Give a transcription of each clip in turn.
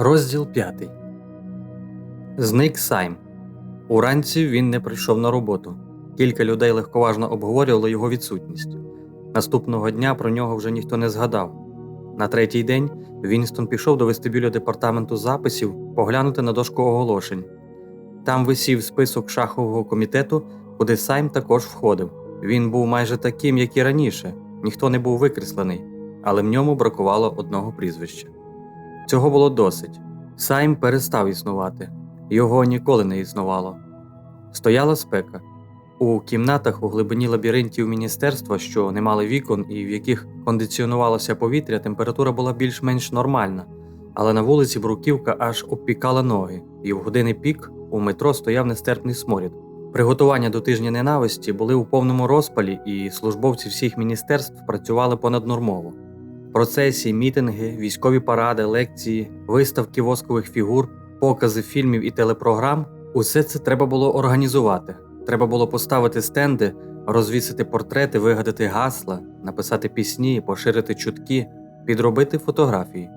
Розділ 5 Зник Сайм. Уранці він не прийшов на роботу. Кілька людей легковажно обговорювали його відсутність. Наступного дня про нього вже ніхто не згадав. На третій день Вінстон пішов до вестибюлю департаменту записів поглянути на дошку оголошень. Там висів список шахового комітету, куди Сайм також входив. Він був майже таким, як і раніше, ніхто не був викреслений, але в ньому бракувало одного прізвища. Цього було досить. Сайм перестав існувати, його ніколи не існувало. Стояла спека. У кімнатах у глибині лабіринтів міністерства, що не мали вікон і в яких кондиціонувалося повітря, температура була більш-менш нормальна, але на вулиці Бруківка аж обпікала ноги, і в години пік у метро стояв нестерпний сморід. Приготування до тижня ненависті були у повному розпалі, і службовці всіх міністерств працювали понаднормово. Процесії, мітинги, військові паради, лекції, виставки воскових фігур, покази фільмів і телепрограм усе це треба було організувати. Треба було поставити стенди, розвісити портрети, вигадати гасла, написати пісні, поширити чутки, підробити фотографії.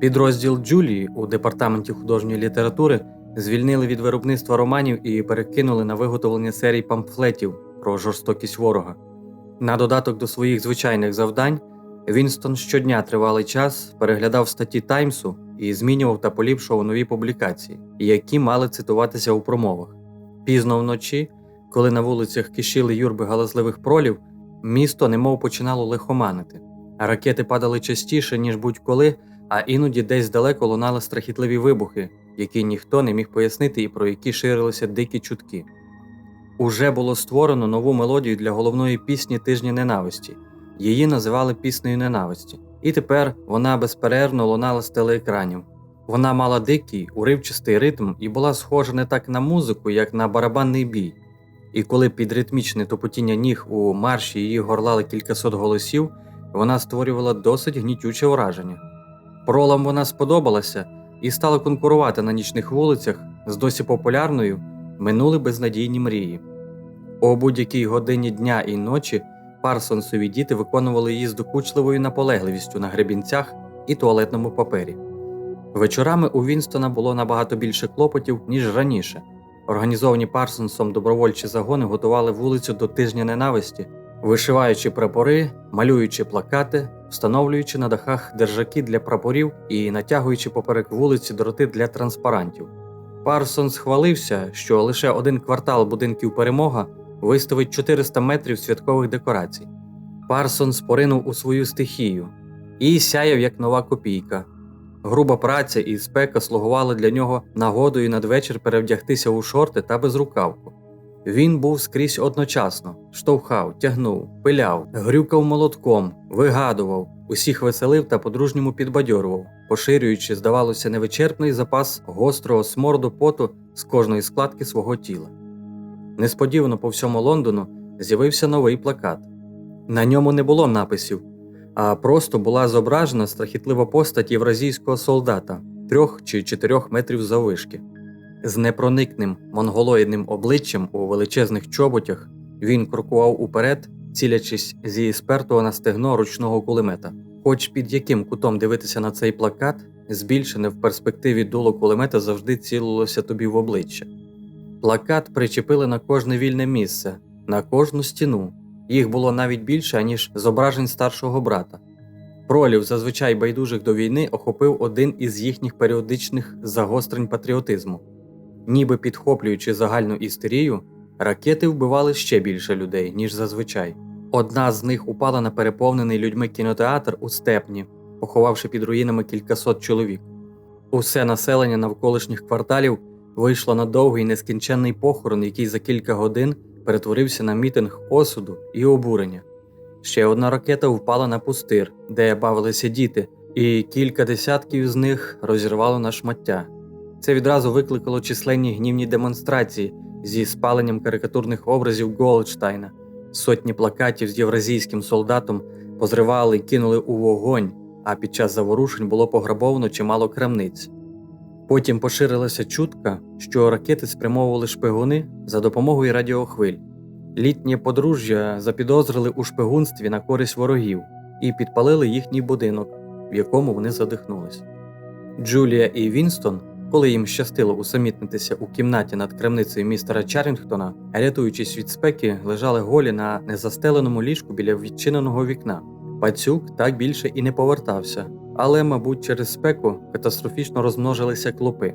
Підрозділ Джулії у департаменті художньої літератури звільнили від виробництва романів і перекинули на виготовлення серій памфлетів про жорстокість ворога. На додаток до своїх звичайних завдань Вінстон щодня тривалий час переглядав статті Таймсу і змінював та поліпшував нові публікації, які мали цитуватися у промовах. Пізно вночі, коли на вулицях кишіли юрби галасливих пролів, місто немов починало лихоманити. Ракети падали частіше, ніж будь-коли, а іноді десь далеко лунали страхітливі вибухи, які ніхто не міг пояснити і про які ширилися дикі чутки. Уже було створено нову мелодію для головної пісні Тижні ненависті. Її називали піснею ненависті, і тепер вона безперервно лунала з телеекранів. Вона мала дикий, уривчастий ритм і була схожа не так на музику, як на барабанний бій. І коли під ритмічне топотіння ніг у марші її горлали кількасот голосів, вона створювала досить гнітюче враження. Пролам вона сподобалася і стала конкурувати на нічних вулицях з досі популярною минули безнадійні мрії. О будь-якій годині дня і ночі Парсонсові діти виконували її з докучливою наполегливістю на гребінцях і туалетному папері. Вечорами у Вінстона було набагато більше клопотів, ніж раніше. Організовані Парсонсом добровольчі загони готували вулицю до тижня ненависті, вишиваючи прапори, малюючи плакати, встановлюючи на дахах держаки для прапорів і натягуючи поперек вулиці дроти для транспарантів. Парсонс хвалився, що лише один квартал будинків перемога виставить 400 метрів святкових декорацій. Парсонс поринув у свою стихію і сяяв як нова копійка. Груба праця і спека слугували для нього нагодою надвечір перевдягтися у шорти та безрукавку. Він був скрізь одночасно, штовхав, тягнув, пиляв, грюкав молотком, вигадував, усіх веселив та по-дружньому підбадьорував, поширюючи, здавалося, невичерпний запас гострого сморду поту з кожної складки свого тіла. Несподівано по всьому Лондону з'явився новий плакат. На ньому не було написів, а просто була зображена страхітлива постать євразійського солдата трьох чи чотирьох метрів заввишки. З непроникним монголоїдним обличчям у величезних чоботях він крокував уперед, цілячись зі спертого на стегно ручного кулемета. Хоч під яким кутом дивитися на цей плакат, збільшене в перспективі дуло кулемета завжди цілилося тобі в обличчя. Плакат причепили на кожне вільне місце, на кожну стіну. Їх було навіть більше, ніж зображень старшого брата. Пролів, зазвичай байдужих до війни, охопив один із їхніх періодичних загострень патріотизму. Ніби підхоплюючи загальну істерію, ракети вбивали ще більше людей, ніж зазвичай. Одна з них упала на переповнений людьми кінотеатр у степні, поховавши під руїнами кількасот чоловік. Усе населення навколишніх кварталів вийшло на довгий нескінченний похорон, який за кілька годин перетворився на мітинг осуду і обурення. Ще одна ракета впала на пустир, де бавилися діти, і кілька десятків з них розірвало на шмаття. Це відразу викликало численні гнівні демонстрації зі спаленням карикатурних образів Голдштайна. Сотні плакатів з євразійським солдатом позривали і кинули у вогонь, а під час заворушень було пограбовано чимало крамниць. Потім поширилася чутка, що ракети спрямовували шпигуни за допомогою радіохвиль. Літнє подружжя запідозрили у шпигунстві на користь ворогів і підпалили їхній будинок, в якому вони задихнулись. Джулія і Вінстон, коли їм щастило усамітнитися у кімнаті над крамницею містера Чарінгтона, рятуючись від спеки, лежали голі на незастеленому ліжку біля відчиненого вікна. Пацюк так більше і не повертався, але, мабуть, через спеку катастрофічно розмножилися клопи.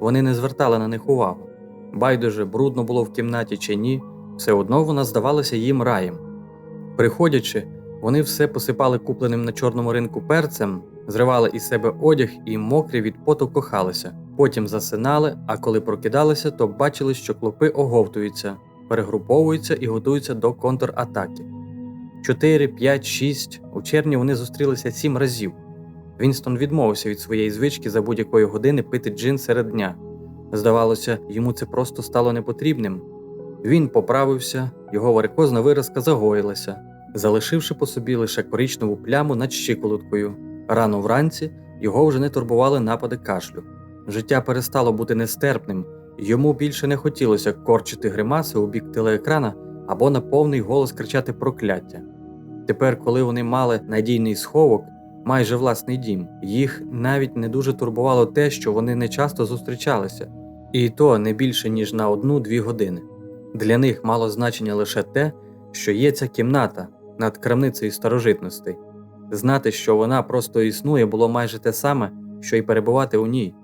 Вони не звертали на них увагу. Байдуже, брудно було в кімнаті чи ні, все одно вона здавалася їм раєм. Приходячи, вони все посипали купленим на чорному ринку перцем, зривали із себе одяг і мокрі від поту кохалися. Потім засинали, а коли прокидалися, то бачили, що клопи оговтуються, перегруповуються і готуються до контратаки. 4, 5, 6. У червні вони зустрілися сім разів. Вінстон відмовився від своєї звички за будь-якої години пити джин серед дня. Здавалося, йому це просто стало непотрібним. Він поправився, його варикозна виразка загоїлася, залишивши по собі лише коричневу пляму над щиколоткою. Рано вранці його вже не турбували напади кашлю. Життя перестало бути нестерпним, йому більше не хотілося корчити гримаси у бік телеекрана або на повний голос кричати прокляття. Тепер, коли вони мали надійний сховок, майже власний дім, їх навіть не дуже турбувало те, що вони не часто зустрічалися, і то не більше ніж на одну-дві години. Для них мало значення лише те, що є ця кімната над крамницею старожитностей. Знати, що вона просто існує, було майже те саме, що й перебувати у ній.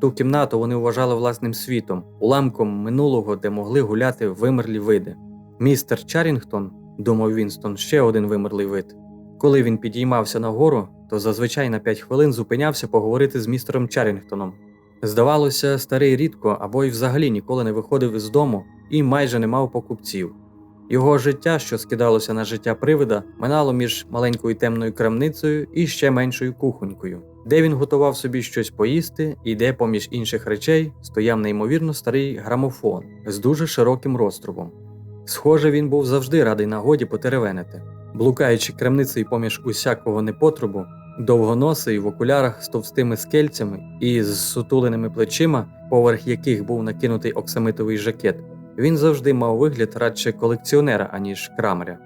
Ту кімнату вони вважали власним світом, уламком минулого, де могли гуляти вимерлі види. Містер Чарінгтон, думав Вінстон, ще один вимерлий вид. Коли він підіймався нагору, то зазвичай на 5 хвилин зупинявся поговорити з містером Чарінгтоном. Здавалося, старий рідко або й взагалі ніколи не виходив із дому і майже не мав покупців. Його життя, що скидалося на життя привида, минало між маленькою темною крамницею і ще меншою кухонькою, де він готував собі щось поїсти, і де, поміж інших речей, стояв неймовірно старий грамофон з дуже широким розтрубом. Схоже, він був завжди радий нагоді потеревенити. Блукаючи крамницею поміж усякого непотребу, довгоносий в окулярах з товстими скельцями і з сутуленими плечима, поверх яких був накинутий оксамитовий жакет, він завжди мав вигляд радше колекціонера, аніж крамаря.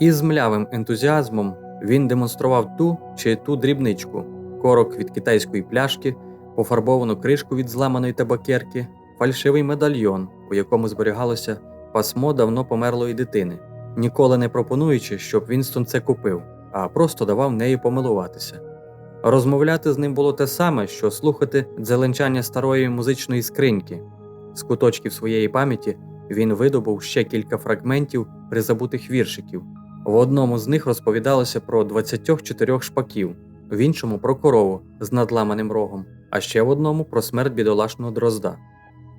І з млявим ентузіазмом він демонстрував ту чи ту дрібничку, корок від китайської пляшки, пофарбовану кришку від зламаної табакерки, фальшивий медальйон, у якому зберігалося пасмо давно померлої дитини, ніколи не пропонуючи, щоб Вінстон це купив, а просто давав нею помилуватися. Розмовляти з ним було те саме, що слухати дзеленчання старої музичної скриньки. З куточків своєї пам'яті він видобув ще кілька фрагментів призабутих віршиків. В одному з них розповідалося про 24 шпаків, в іншому про корову з надламаним рогом, а ще в одному про смерть бідолашного дрозда.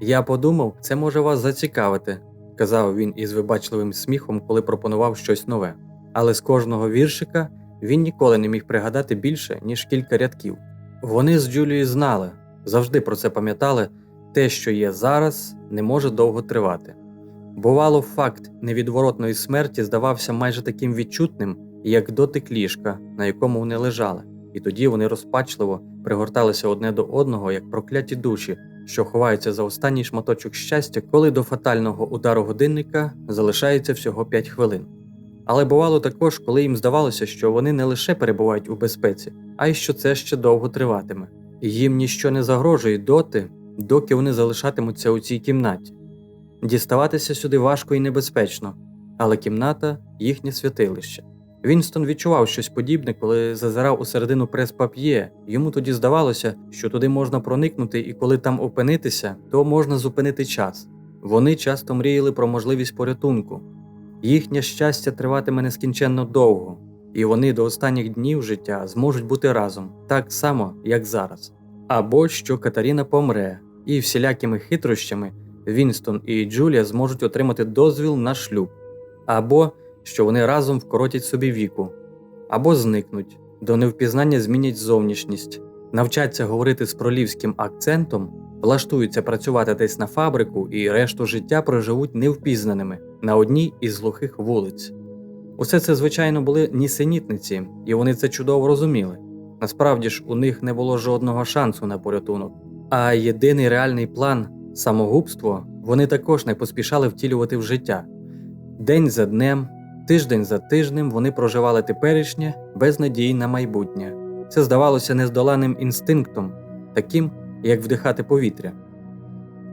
Я подумав, це може вас зацікавити, казав він із вибачливим сміхом, коли пропонував щось нове. Але з кожного віршика він ніколи не міг пригадати більше, ніж кілька рядків. Вони з Джулією знали, завжди про це пам'ятали, те, що є зараз, не може довго тривати. Бувало, факт невідворотної смерті здавався майже таким відчутним, як дотик ліжка, на якому вони лежали, і тоді вони розпачливо пригорталися одне до одного, як прокляті душі, що ховаються за останній шматочок щастя, коли до фатального удару годинника залишається всього 5 хвилин. Але бувало також, коли їм здавалося, що вони не лише перебувають у безпеці, а й що це ще довго триватиме. І їм ніщо не загрожує доти, доки вони залишатимуться у цій кімнаті. Діставатися сюди важко і небезпечно, але кімната їхнє святилище. Вінстон відчував щось подібне, коли зазирав у середину прес-пап'є. Йому тоді здавалося, що туди можна проникнути, і коли там опинитися, то можна зупинити час. Вони часто мріяли про можливість порятунку. Їхнє щастя триватиме нескінченно довго, і вони до останніх днів життя зможуть бути разом, так само, як зараз. Або що Катаріна помре, і всілякими хитрощами Вінстон і Джулія зможуть отримати дозвіл на шлюб, або що вони разом вкоротять собі віку, або зникнуть, до невпізнання змінять зовнішність, навчаться говорити з пролівським акцентом, влаштуються працювати десь на фабрику і решту життя проживуть невпізнаними на одній із глухих вулиць. Усе це, звичайно, були нісенітниці, і вони це чудово розуміли. Насправді ж у них не було жодного шансу на порятунок. А єдиний реальний план самогубство вони також не поспішали втілювати в життя. День за днем, тиждень за тижнем вони проживали теперішнє без надії на майбутнє. Це здавалося нездоланним інстинктом, таким, як вдихати повітря.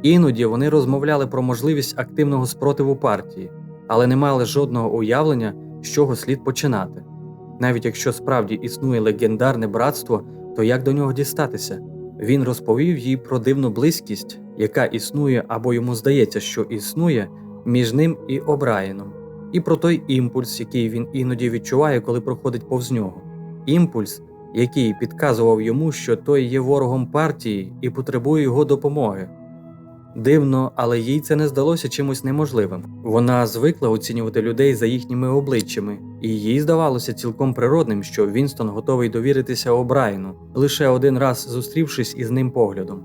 Іноді вони розмовляли про можливість активного спротиву партії, але не мали жодного уявлення, з чого слід починати. Навіть якщо справді існує легендарне братство, то як до нього дістатися? Він розповів їй про дивну близькість, яка існує або йому здається, що існує між ним і Обраєном, і про той імпульс, який він іноді відчуває, коли проходить повз нього. Імпульс, який підказував йому, що той є ворогом партії і потребує його допомоги. Дивно, але їй це не здалося чимось неможливим. Вона звикла оцінювати людей за їхніми обличчями, і їй здавалося цілком природним, що Вінстон готовий довіритися Обрайну, лише один раз зустрівшись із ним поглядом.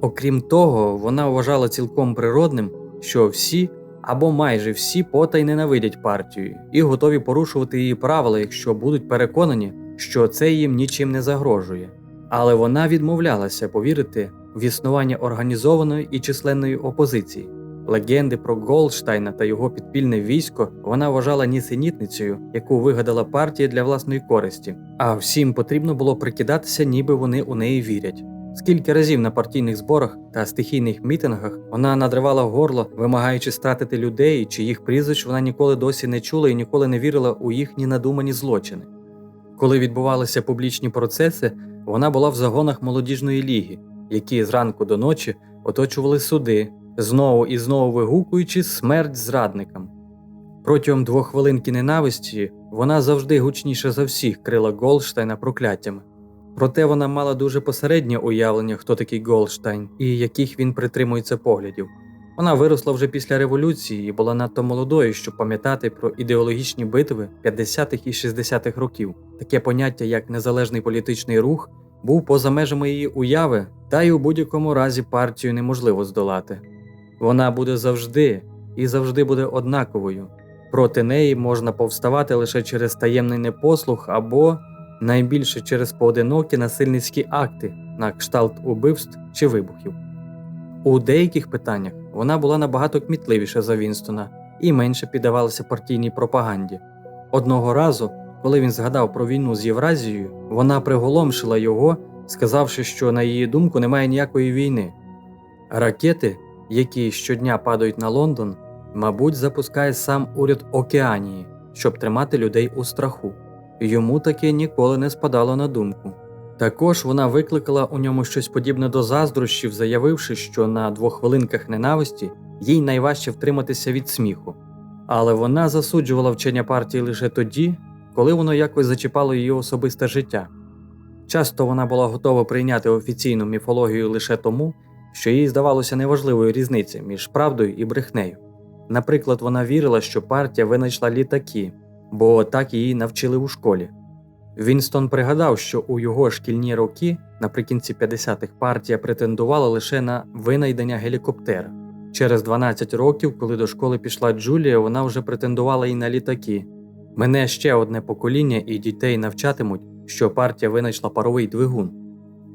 Окрім того, вона вважала цілком природним, що всі або майже всі потай ненавидять партію і готові порушувати її правила, якщо будуть переконані, що це їм нічим не загрожує. Але вона відмовлялася повірити в існування організованої і численної опозиції. Легенди про Голштайна та його підпільне військо вона вважала нісенітницею, яку вигадала партія для власної користі, а всім потрібно було прикидатися, ніби вони у неї вірять. Скільки разів на партійних зборах та стихійних мітингах вона надривала горло, вимагаючи стратити людей, чиїх прізвищ вона ніколи досі не чула і ніколи не вірила у їхні надумані злочини. Коли відбувалися публічні процеси, вона була в загонах молодіжної ліги, які зранку до ночі оточували суди, знову і знову вигукуючи смерть зрадникам. Протягом двох хвилинки ненависті вона завжди гучніше за всіх крила Голштайна прокляттями. Проте вона мала дуже посереднє уявлення, хто такий Голштайн і яких він притримується поглядів. Вона виросла вже після революції і була надто молодою, щоб пам'ятати про ідеологічні битви 50-х і 60-х років. Таке поняття, як незалежний політичний рух, був поза межами її уяви, та й у будь-якому разі партію неможливо здолати. Вона буде завжди і завжди буде однаковою. Проти неї можна повставати лише через таємний непослух або найбільше через поодинокі насильницькі акти на кшталт убивств чи вибухів. У деяких питаннях вона була набагато кмітливіша за Вінстона і менше піддавалася партійній пропаганді. Одного разу, коли він згадав про війну з Євразією, вона приголомшила його, сказавши, що на її думку немає ніякої війни. Ракети, які щодня падають на Лондон, мабуть, запускає сам уряд Океанії, щоб тримати людей у страху. Йому таке ніколи не спадало на думку. Також вона викликала у ньому щось подібне до заздрощів, заявивши, що на двох хвилинках ненависті їй найважче втриматися від сміху. Але вона засуджувала вчення партії лише тоді, коли воно якось зачіпало її особисте життя. Часто вона була готова прийняти офіційну міфологію лише тому, що їй здавалося неважливою різниця між правдою і брехнею. Наприклад, вона вірила, що партія винайшла літаки, бо так її навчили у школі. Вінстон пригадав, що у його шкільні роки, наприкінці 50-х, партія претендувала лише на винайдення гелікоптера. Через 12 років, коли до школи пішла Джулія, вона вже претендувала і на літаки. Мене ще одне покоління і дітей навчатимуть, що партія винайшла паровий двигун.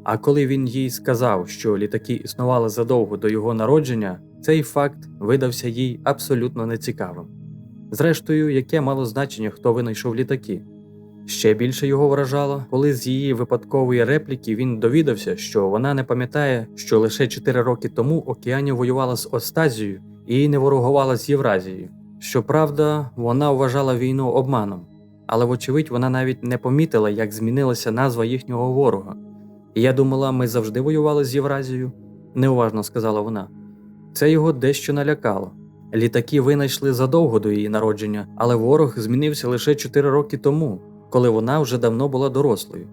А коли він їй сказав, що літаки існували задовго до його народження, цей факт видався їй абсолютно нецікавим. Зрештою, яке мало значення, хто винайшов літаки. Ще більше його вражало, коли з її випадкової репліки він довідався, що вона не пам'ятає, що лише 4 роки тому Океанія воювала з Остазією і не ворогувала з Євразією. Щоправда, вона вважала війну обманом, але, вочевидь, вона навіть не помітила, як змінилася назва їхнього ворога. Я думала, ми завжди воювали з Євразією, неуважно сказала вона. Це його дещо налякало. Літаки винайшли задовго до її народження, але ворог змінився лише 4 роки тому, коли вона вже давно була дорослою.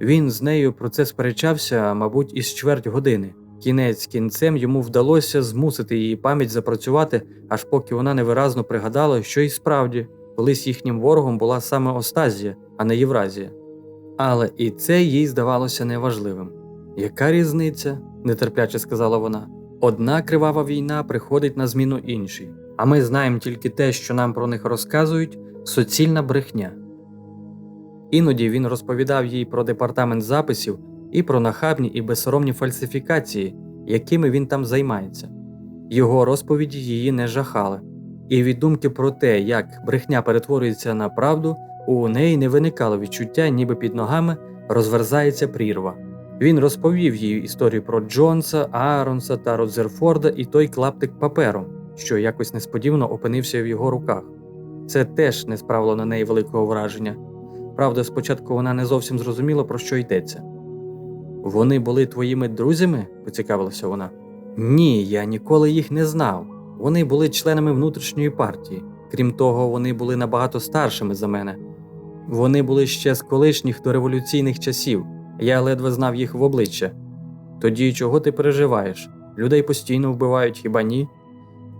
Він з нею про це сперечався, мабуть, із чверть години. Кінець кінцем йому вдалося змусити її пам'ять запрацювати, аж поки вона невиразно пригадала, що і справді колись їхнім ворогом була саме Остазія, а не Євразія. Але і це їй здавалося неважливим. Яка різниця? нетерпляче сказала вона. Одна кривава війна приходить на зміну іншій, а ми знаємо тільки те, що нам про них розказують суцільна брехня. Іноді він розповідав їй про департамент записів і про нахабні і безсоромні фальсифікації, якими він там займається. Його розповіді її не жахали, і від думки про те, як брехня перетворюється на правду, у неї не виникало відчуття, ніби під ногами розверзається прірва. Він розповів їй історію про Джонса, Ааронса та Розерфорда і той клаптик паперу, що якось несподівано опинився в його руках. Це теж не справило на неї великого враження. Правда, спочатку вона не зовсім зрозуміла, про що йдеться. Вони були твоїми друзями? поцікавилася вона. Ні, я ніколи їх не знав. Вони були членами внутрішньої партії. Крім того, вони були набагато старшими за мене. Вони були ще з колишніх дореволюційних часів. Я ледве знав їх в обличчя. Тоді чого ти переживаєш? Людей постійно вбивають, хіба ні?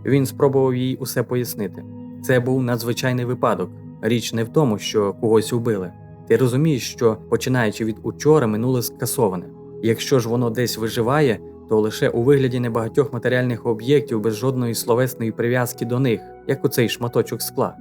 Він спробував їй усе пояснити. Це був надзвичайний випадок. Річ не в тому, що когось убили. Ти розумієш, що починаючи від учора минуле скасоване. Якщо ж воно десь виживає, то лише у вигляді небагатьох матеріальних об'єктів без жодної словесної прив'язки до них, як у цей шматочок скла.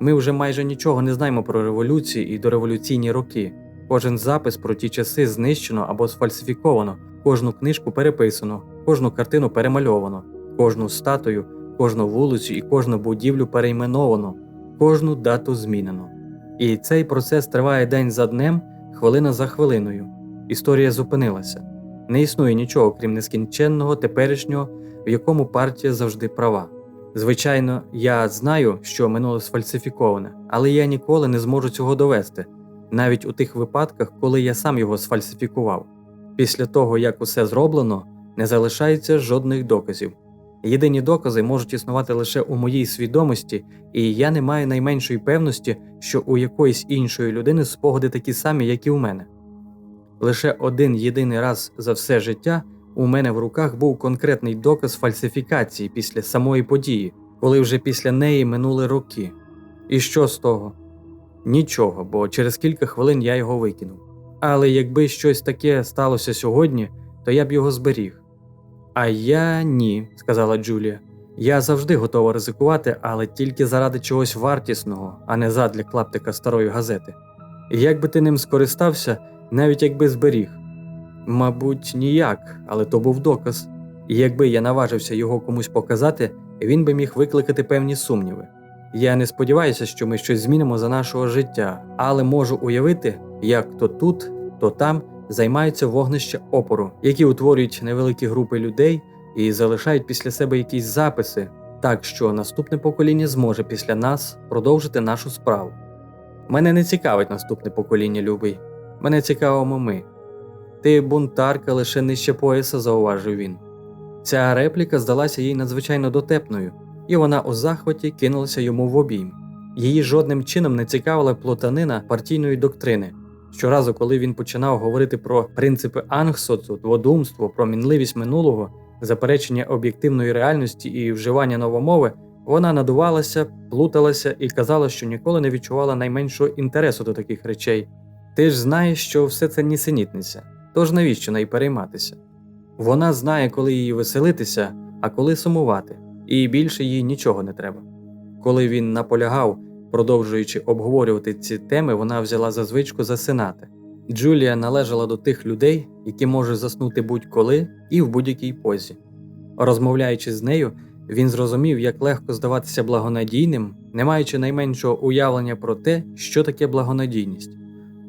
Ми вже майже нічого не знаємо про революції і дореволюційні роки. Кожен запис про ті часи знищено або сфальсифіковано, кожну книжку переписано, кожну картину перемальовано, кожну статую, кожну вулицю і кожну будівлю перейменовано, кожну дату змінено. І цей процес триває день за днем, хвилина за хвилиною. Історія зупинилася. Не існує нічого, крім нескінченного теперішнього, в якому партія завжди права. Звичайно, я знаю, що минуле сфальсифіковане, але я ніколи не зможу цього довести, навіть у тих випадках, коли я сам його сфальсифікував. Після того, як усе зроблено, не залишається жодних доказів. Єдині докази можуть існувати лише у моїй свідомості, і я не маю найменшої певності, що у якоїсь іншої людини спогади такі самі, як і у мене. Лише один єдиний раз за все життя у мене в руках був конкретний доказ фальсифікації після самої події, коли вже після неї минули роки. І що з того? Нічого, бо через кілька хвилин я його викинув. Але якби щось таке сталося сьогодні, то я б його зберіг. А я ні, сказала Джулія. Я завжди готова ризикувати, але тільки заради чогось вартісного, а не задля клаптика старої газети. Як би ти ним скористався, навіть якби зберіг. Мабуть, ніяк, але то був доказ. І якби я наважився його комусь показати, він би міг викликати певні сумніви. Я не сподіваюся, що ми щось змінимо за нашого життя, але можу уявити, як то тут, то там займаються вогнища опору, які утворюють невеликі групи людей і залишають після себе якісь записи, так що наступне покоління зможе після нас продовжити нашу справу. Мене не цікавить наступне покоління, любий. Мене цікавимо ми. Ти бунтарка лише нижче пояса, зауважив він. Ця репліка здалася їй надзвичайно дотепною, і вона у захваті кинулася йому в обійм. Її жодним чином не цікавила плотанина партійної доктрини. Щоразу, коли він починав говорити про принципи ангсоцу, дводумство, про мінливість минулого, заперечення об'єктивної реальності і вживання новомови, вона надувалася, плуталася і казала, що ніколи не відчувала найменшого інтересу до таких речей. Ти ж знаєш, що все це нісенітниця, тож навіщо неї перейматися? Вона знає, коли їй веселитися, а коли сумувати, і більше їй нічого не треба. Коли він наполягав, продовжуючи обговорювати ці теми, вона взяла за звичку засинати. Джулія належала до тих людей, які можуть заснути будь-коли і в будь-якій позі. Розмовляючи з нею, він зрозумів, як легко здаватися благонадійним, не маючи найменшого уявлення про те, що таке благонадійність.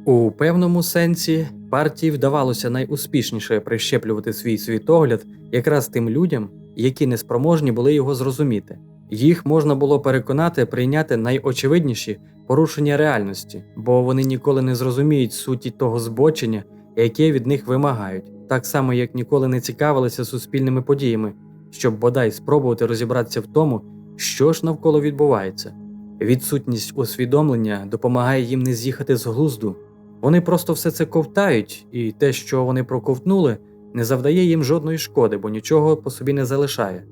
У певному сенсі партії вдавалося найуспішніше прищеплювати свій світогляд якраз тим людям, які неспроможні були його зрозуміти. Їх можна було переконати прийняти найочевидніші порушення реальності, бо вони ніколи не зрозуміють суті того збочення, яке від них вимагають, так само як ніколи не цікавилися суспільними подіями, щоб бодай спробувати розібратися в тому, що ж навколо відбувається. Відсутність усвідомлення допомагає їм не з'їхати з глузду. Вони просто все це ковтають, і те, що вони проковтнули, не завдає їм жодної шкоди, бо нічого по собі не залишає.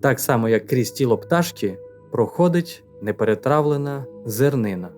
Так само, як крізь тіло пташки проходить неперетравлена зернина.